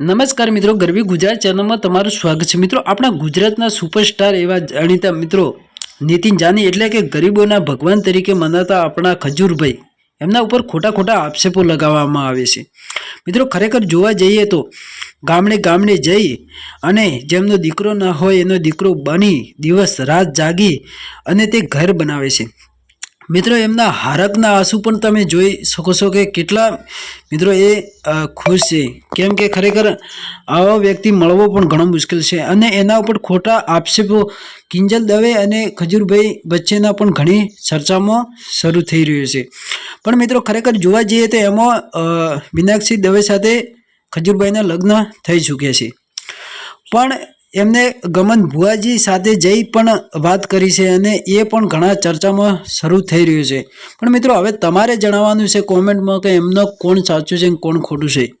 નમસ્કાર મિત્રો, ગરવી ગુજરાત ચેનલમાં તમારું સ્વાગત છે. મિત્રો, આપણા ગુજરાતના સુપરસ્ટાર એવા જાણીતા મિત્રો નીતિન જાની એટલે કે ગરીબોના ભગવાન તરીકે મનાતા આપણા ખજૂરભાઈ. એમના ઉપર ખોટા ખોટા આક્ષેપો લગાવવામાં આવે છે. મિત્રો, ખરેખર જોવા જઈએ તો ગામડે ગામડે જઈ અને જેમનો દીકરો ન હોય, એનો દીકરો બની, દિવસ રાત જાગી અને તે ઘર બનાવે છે. મિત્રો, એમના હારકના આંસુ પણ તમે જોઈ શકો છો કે કેટલા મિત્રો એ ખુશ છે. કેમ કે ખરેખર આવા વ્યક્તિ મળવો પણ ઘણો મુશ્કેલ છે અને એના ઉપર ખોટા આક્ષેપો કિંજલ દવે અને ખજૂરભાઈ વચ્ચેના પણ ઘણી ચર્ચામાં શરૂ થઈ રહ્યો છે. પણ મિત્રો, ખરેખર જોવા જઈએ તો એમાં મીનાક્ષી દવે સાથે ખજૂરભાઈના લગ્ન થઈ ચૂક્યા છે. પણ એમને ગમન ભુવાજી સાથે જઈ પણ વાત કરી છે અને એ પણ ઘણા ચર્ચામાં શરૂ થઈ રહ્યું છે. પણ મિત્રો, હવે તમારે જણાવવાનું છે કોમેન્ટમાં કે એમનો કોણ સાચું છે કોણ ખોટું છે?